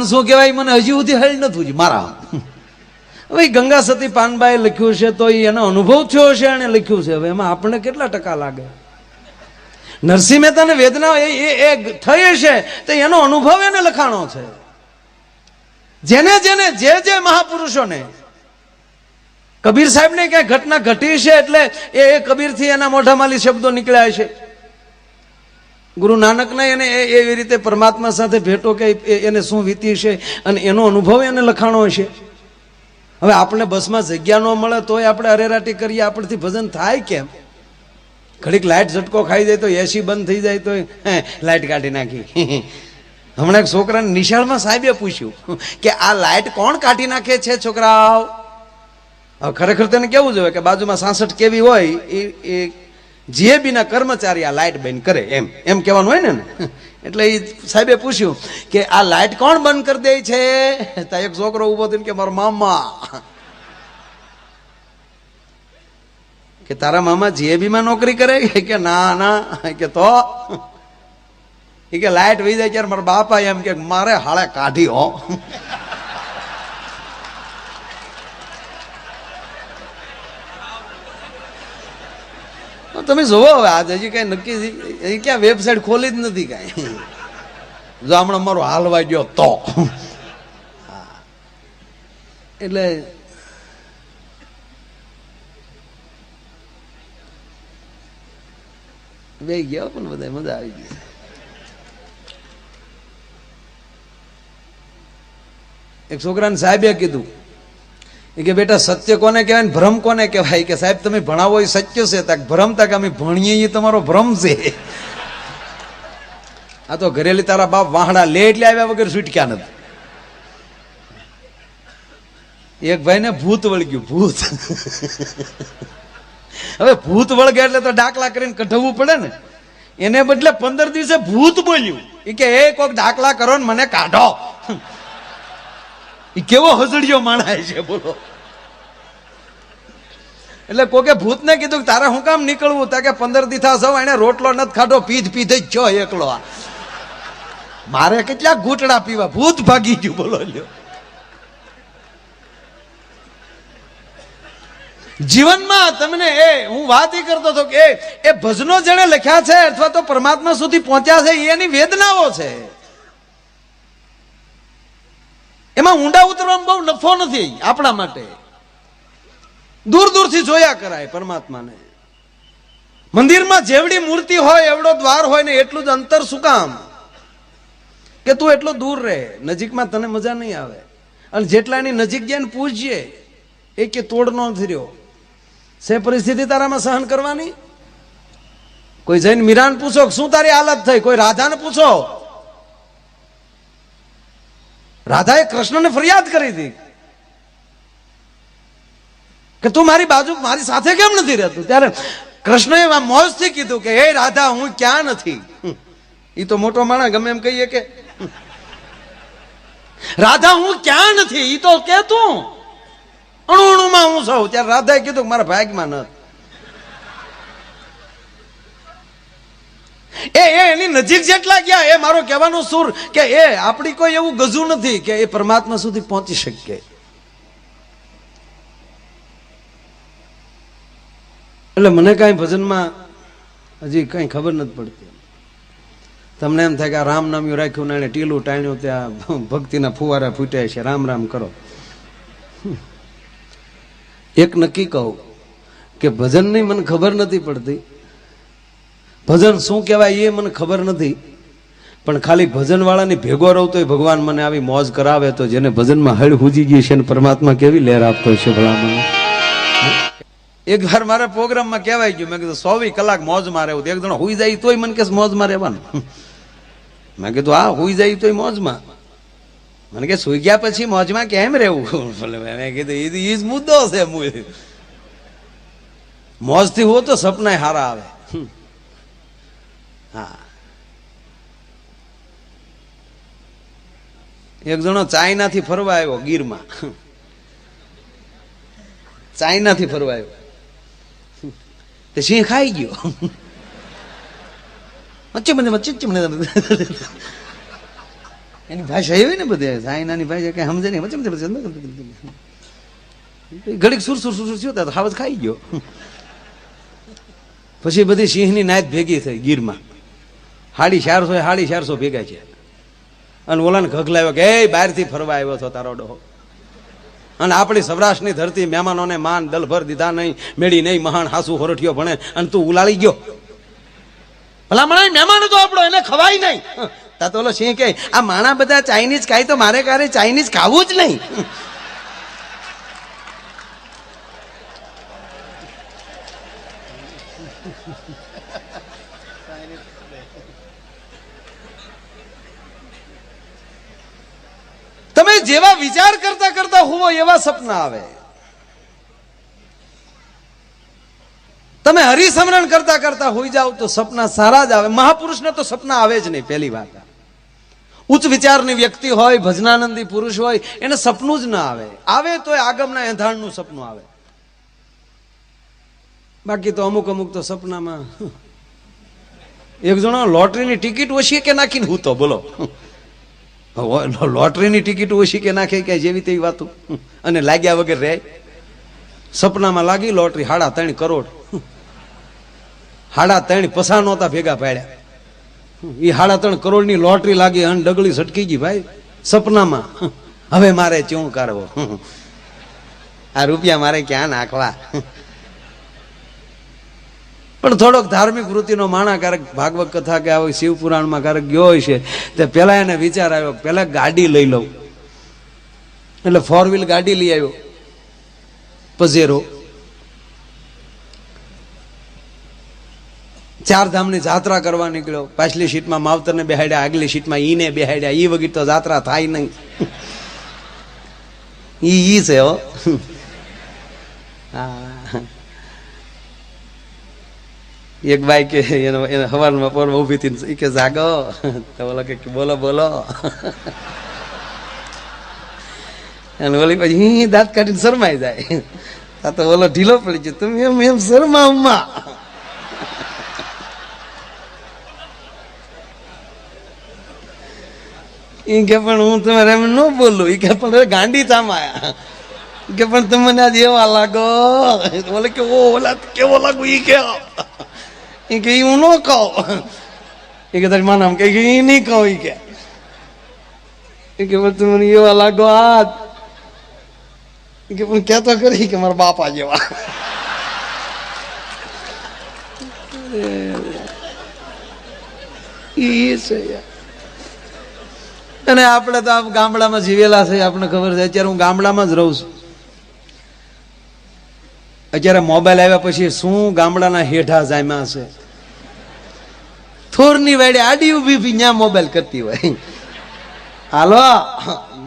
શું કહેવાય, મને હજી સુધી હળ નથી હજી મારા હવે ગંગા સતી પાનબાએ લખ્યું છે, તો એનો અનુભવ થયો છે એણે લખ્યું છે. હવે એમાં આપણને કેટલા ટકા લાગે? નરસિંહ મહેતાને વેદના એ એ- થઈ છે તો એનો અનુભવ એને લખાણો છે. જેને જેને જે જે મહાપુરુષોને. કબીર સાહેબને ક્યાંય ઘટના ઘટી છે એટલે એ કબીરથી એના મોઢામાંથી શબ્દો નીકળ્યા છે. ગુરુ નાનકને એને એવી રીતે પરમાત્મા સાથે ભેટો કે એને શું વીતી છે અને એનો અનુભવ એને લખાણો છે. હવે આપણે બસમાં જગ્યા ન મળે તોય આપણે અરેરાટી કરીએ, આપણથી ભજન થાય કેમ? ઘડીક લાઇટ ઝટકો ખાઈ જાય તો એસી બંધ થઈ જાય તો લાઇટ કાઢી નાખી. હમણાં એક છોકરાને નિશાળમાં સાહેબે પૂછ્યું કે આ લાઇટ કોણ કાઢી નાખે છે છોકરાઓ? ખરેખર તેને કેવું જોઈએ કે બાજુમાં સાસઠ કેવી હોય એ એ જીએબી કર્મચારી આ લાઇટ બંધ કરે, એમ એમ કહેવાનું હોય ને? એટલે એ સાહેબે પૂછ્યું કે આ લાઇટ કોણ બંધ કરી દે છે? ત્યાં એક છોકરો ઊભો થઈને કે, મારા મામા. કે, તારા મામા જીએબીમાં નોકરી કરે? કે, ના ના. કે, તો? કે, લાઇટ વહી જાય ત્યારે મારા બાપા એમ કે, મારે હાળે કાઢી હો. તમે જોવો હવે આજ હજી કઈ નક્કી હજી ક્યાં વેબસાઇટ ખોલી જ નથી કાંઈ. જો હમણાં મારો હાલવા ગયો તો. એટલે બે ગયા પણ બધા, મજા આવી ગઈ. એક છોકરાને સાહેબે કીધું એ કે બેટા સત્ય કોને કહેવાય ને ભ્રમ કોને કહેવાય? કે સાહેબ, તમે ભણાવો એ સત્ય છે, તાક ભ્રમ તાક અમે ભણીએ એ તમારો ભ્રમ છે. આ તો ઘરેલી તારા બાપ વાહડા લે એટલે આવ્યા વગર છૂટક્યા નથી. એક ભાઈને ભૂત વળગ્યું ભૂત. હવે ભૂત વળગે એટલે તો ડાકલા કરીને કઢવવું પડે ને. એને બદલે પંદર દિવસે ભૂત બોલ્યું. એ કે, એ કોઈક ડાકલા કરો ને મને કાઢો. એ કેવો હજડિયો માણાય છે, બોલો. એટલે કોકે ભૂતને કીધું કે તારે હું કામ નીકળવું? તા કે પંદર દીથા સૌ એને રોટલો નથી ખાધો, પીધ પીધે જ છો એકલો આ. મારે કેટલા ઘૂંટડા પીવા? ભૂત ભાગી ગયું, બોલો લ્યો. જીવનમાં તમને એ, હું વાત એ કરતો હતો કે એ ભજનો જેણે લખ્યા છે અથવા તો પરમાત્મા સુધી પહોંચ્યા છે, એની વેદનાઓ છે. એમાં ઊંડા ઉતરવામાં બહુ નફો નથી આપણા માટે. દૂર દૂરથી જોયા કરાય પરમાત્માને. મંદિરમાં જેવડી મૂર્તિ હોય, એવડો દ્વાર હોય ને એટલું જ અંતર શું કામ? કે તું એટલો દૂર રહે, નજીકમાં તને મજા નહીં આવે. અને જેટલા એની નજીક જઈને પૂછજે, એ કે તોડ નો થયો છે પરિસ્થિતિ તારામાં સહન કરવાની? કોઈ જઈને મીરાન પૂછો શું તારી હાલત થઈ? કોઈ રાધાને પૂછો? રાધાએ કૃષ્ણને ફરિયાદ કરી હતી કે તું મારી બાજુ મારી સાથે કેમ નથી રહેતું? ત્યારે કૃષ્ણએ મોજથી કીધું કે, હે રાધા, હું ક્યાં નથી? એ તો મોટો માણસ, ગમે એમ કહીએ કે. રાધા, હું ક્યાં નથી? એ તો કે તું. અણુ અણુમાં હું સૌ ત્યારે રાધાએ કીધું મારા ભાગમાં ન એ એની નજીક જેટલા ગયા, એ મારો કહેવાનો સુર કે એ, આપણી કોઈ એવું ગજું નથી કે એ પરમાત્મા સુધી પહોંચી શકે. એટલે મને કાંઈ ભજનમાં હજી કાંઈ ખબર નથી પડતી. તમને એમ થાય કે રામ નામ્યું રાખ્યું ને એને ટીલું ટાણ્યું ત્યાં ભક્તિના ફુવારા ફૂટ્યા છે, રામ રામ કરો. એક નક્કી કહું કે ભજનની મને ખબર નથી પડતી. ભજન શું કહેવાય એ મને ખબર નથી. પણ ખાલી ભજનવાળાની ભેગો રહું તો ભગવાન મને આવી મોજ કરાવે તો જેને ભજનમાં હળ હુજી ગઈ છે પરમાત્મા કેવી લહેર આપતો છે ભલા મને. એક વાર મારા પ્રોગ્રામમાં કહેવાય ગયું, મેં કીધું, સોવી કલાક મોજમાં રહેવું એક જણો હુઈ જાય તોય મને કે મોજમાં રહેવાનું મેં કીધું, હા, હુઈ જાય તોય મોજમાં. મને કે સુઈ ગયા પછી મોજમાં કેમ રહેવું? મેં કીધું એ જ મુદ્દો છે મોજથી હો તો સપના હારા આવે. હમ. હા. એક જણો ચાઇનાથી ફરવા આવ્યો ગીરમાં. ચાઇનાથી ફરવા આવ્યો. તે સિંહ ખાઈ ગયો. વચ્ચે મને વચ્ચે મને એની ભાષા એવી ને બધે સાયનાની ભાષા કઈ સમજે નહીં. વચ્ચે ઘડીક સુર સુર સુર સુર થયો તો હાવજ ખાઈ ગયો. પછી બધી સિંહની નાયત ભેગી થઈ ગીરમાં. હાડી ચારસો એ હાડી ચારસો ભેગા છે. અને ઓલાને ઘગલાવ્યો કે, એ, બહારથી ફરવા આવ્યો છો તારો ડોહો. અને આપણી સૌરાષ્ટ્રની ધરતી મહેમાનોને માન દલભર દીધા નહીં, મેળી નહીં, મહાન હાસુ હોરઠિયો ભણે, અને તું ઉલાળી ગયો. ભલા મને મહેમાન તો આપણો, એને ખવાય નહીં. તા તો ઓલો સિંહ કે આ માણા બધા ચાઇનીઝ ખાય તો મારે કારે ચાઇનીઝ ખાવું જ નહીં. તમે જેવા વિચાર કરતા કરતા હોવો એવા સપના આવે. તમે હરિસમરણ કરતા કરતા હોઈ જાવ તો સપના સારા જ આવે. મહાપુરુષને તો સપના આવે જ નહીં, પહેલી વાત. ઉચ્ચ વિચારની વ્યક્તિ હોય, ભજનાનંદી પુરુષ હોય, એને સપનું જ ના આવે. આવે તો આગમના એંધાણનું સપનું આવે. બાકી તો અમુક અમુક તો સપનામાં એક જણો લોટરીની ટિકિટ ઓછી કે નાખીને હું તો, બોલો. લોટરીની ટિકિટ ઓછી કે નાખે કે જેવી તેવી વાતો? અને લાગ્યા વગર રહે. સપનામાં લાગી લોટરી હાડા ત્રણ કરોડ. હાડા ત્રણ પસા નહોતા ભેગા પાડ્યા. એ હાડા ત્રણ કરોડની લોટરી લાગી અને ડગલી સટકી ગઈ ભાઈ. સપનામાં. હવે મારે ચું કરવો આ રૂપિયા મારે ક્યાં નાખવા? પણ થોડોક ધાર્મિક વૃત્તિનો માણા ક્યારેક ભાગવત કથા કે આવો શિવપુરાણમાં ક્યારેક ગયો હોય છે, તે પહેલાં એને વિચાર આવ્યો, પહેલાં ગાડી લઈ લઉં. એટલે ફોર વ્હીલ ગાડી લઈ આવ્યો પઝેરો ચાર ધામની જાત્રા કરવા નીકળ્યો. પાછલી સીટમાં માવતરને બેહાડ્યા, આગલી સીટમાં ઈને બેહાડ્યા. ઈ વગર તો જાત્રા થાય નહીં. ઈ ઈ છે હો. હા. એક બાઈ કે એનો, એને હવારમાં પોરમાં ઊભી હતી કે, જાગો. તો બોલો કે બોલો બોલો. અને ઓલી પછી હી દાંત કાઢીને શરમાઈ જાય. આ તો ઓલો ઢીલો પડી ગયો. તમે એમ એમ શરમા અમ્મા ઈ કે, પણ હું તમારે એમ ન બોલું. ઈ કે, પણ ગાંડી ચામાયા કે, પણ તમને આજ એવા લાગો. ઓલે કે ઓ ઓલા કેવો લાગુ. ઈ કે ઈ કે હું ન કહું એ કે તારી માનામ કે એ નહીં કહું એ કે ઈ કે પણ તમને એવા લાગો ઈ કે પણ કહેતો કરી કે મારા બાપા જેવા એ છે અને આપણે તો આમ ગામડામાં જીવેલા છે, આપણને ખબર છે, અત્યારે હું ગામડામાં જ રહું છું. અત્યારે મોબાઈલ આવ્યા પછી શું ગામડાના હેઠા જામ્યા છે? થોરની વાડે આડી ઊભી ઊભી ન્યા મોબાઈલ કરતી હોય. હાલો,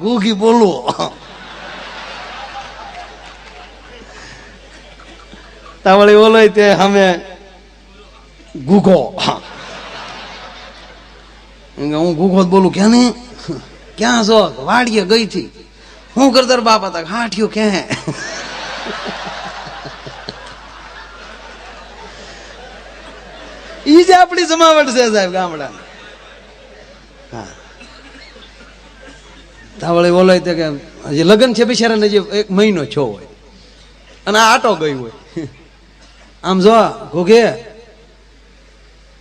ગુગી બોલવો. તાવળી ઓલો તે અમે ગુગો. હું ગુગો બોલું ક્યાં નહીં ક્યાં છો? વાડીએ ગઈ થી. હું કરતર બાપા તક હાઠ્યું ક્યાં ઈ જ આપણી જમાવટ છે સાહેબ ગામડા હા. તાવળે બોલો તે કે હજી લગ્ન છે બિચારાને હજી એક મહિનો છો હોય. અને આટો ગઈ હોય. આમ જો ઘોઘે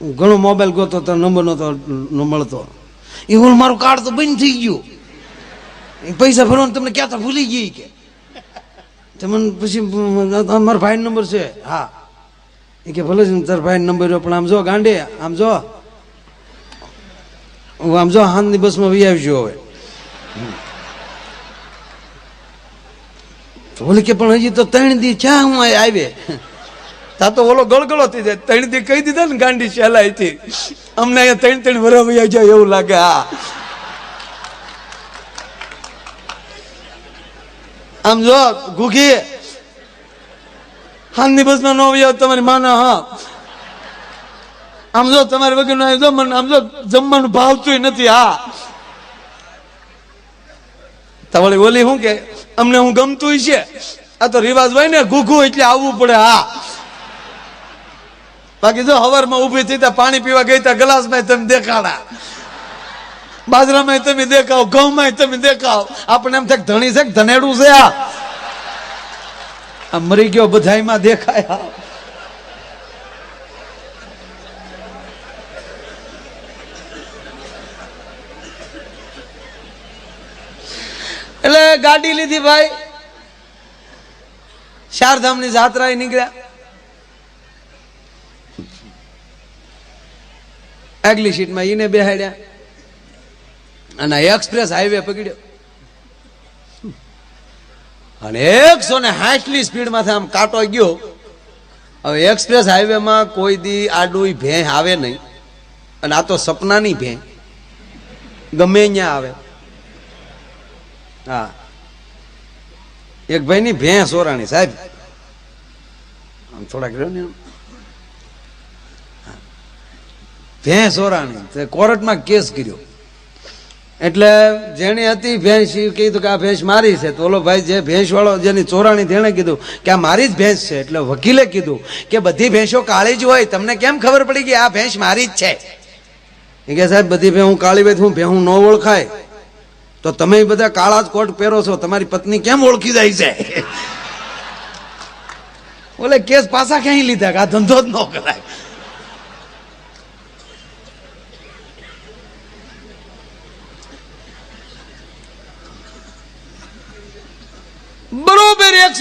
ઘણો મોબાઈલ ગોતો તો નંબર નતો, ન મળતો. એ હું મારું કાર્ડ તો બંધ થઈ ગયું. એ પૈસા ભરવાનું તમને ક્યાં તો ભૂલી ગઈ કે. તમને પછી મારા ભાઈ નંબર છે. હા. એ કે ભલે છે ભાઈ નંબર પણ આમ જો ગાંડે આમ જો. હું આમ જો હાનની બસમાં વી આવજો હવે. ઓલી કે પણ હજી તો ત્રણ દી ચા હું આવે. તા તો ઓલો ગળગળો થઈ જાય. ત્રણ દી કહી દીધા ને ગાંડી સહેલાઈ થી અમને અહીંયા ત્રણ ત્રણ વરસ વૈયા જાય એવું લાગે હા. આમ જો ઘૂઘી હાલની બસમાં ન આવ્યા તમારી માના, હા. આમ જો તમારી વગર નો આવ્યો મને, આમ જો જમવાનું ભાવતું નથી, હા. તમારે ઓલી શું કે, અમને હું ગમતું છે આ તો રિવાજ હોય ને, ઘૂઘું એટલે આવવું પડે, હા. બાકી જો હવારમાં ઊભી થઈ ત્યાં પાણી પીવા ગઈ ત્યાં ગ્લાસમાં તમે દેખાડા. બાજરામાં તમે દેખાવ ઘઉંમાં તમે દેખાવ. આપણે એમ થાય ધણી છે ધનેડું છે આ આ મરી ગયો, બધાયમાં દેખાય એટલે ગાડી લીધી ભાઈ. ચારધામની જાત્રા નીકળ્યા. આગલી સીટમાં એને બેહાડ્યા. અને એક્સપ્રેસ હાઈવે પકડ્યો. અને એકસો ને સાઠની સ્પીડમાંથી આમ કાંટો ગયો. હવે એક્સપ્રેસ હાઈવેમાં કોઈ દી આડું ભેં આવે નહીં. અને આ તો સપનાની ભેં ગમે ત્યાં આવે. હા. એક ભાઈની ભેં સોરાણી સાહેબ. આમ થોડાક રહ્યો ને. ભેં સોરાણી. કોર્ટમાં કેસ કર્યો. એટલે જેણે હતી ભેંસ એ કીધું કે આ ભેંસ મારી છે. તો ઓલો ભાઈ જે ભેંસ વાળો જેની ચોરાણી તેણે કીધું કે આ મારી જ ભેંસ છે. એટલે વકીલે કીધું કે બધી ભેંસો કાળી જ હોય. તમને કેમ ખબર પડી કે આ ભેંસ મારી જ છે? એ કે સાહેબ, બધી ભેં કાળી હોય હું ભેહું ન ઓળખાય. તો તમે બધા કાળા જ કોટ પહેરો છો. તમારી પત્ની કેમ ઓળખી જાય છે? ઓલે કેસ પાછા ક્યાંય લીધા કે આ ધંધો જ ન કરાય.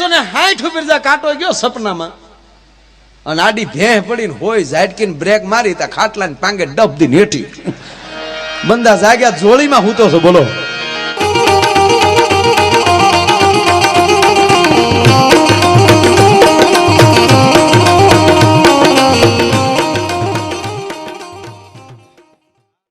એકસો ને સાઠ જા કાંટો ગયો સપનામાં. અને આડી ભેહ પડીને હોય ઝાટકીને બ્રેક મારી તા ખાટલા પાંગે ડબ દી હેઠી. બંદા જાગ્યા, જોળીમાં હું તો છો, બોલો.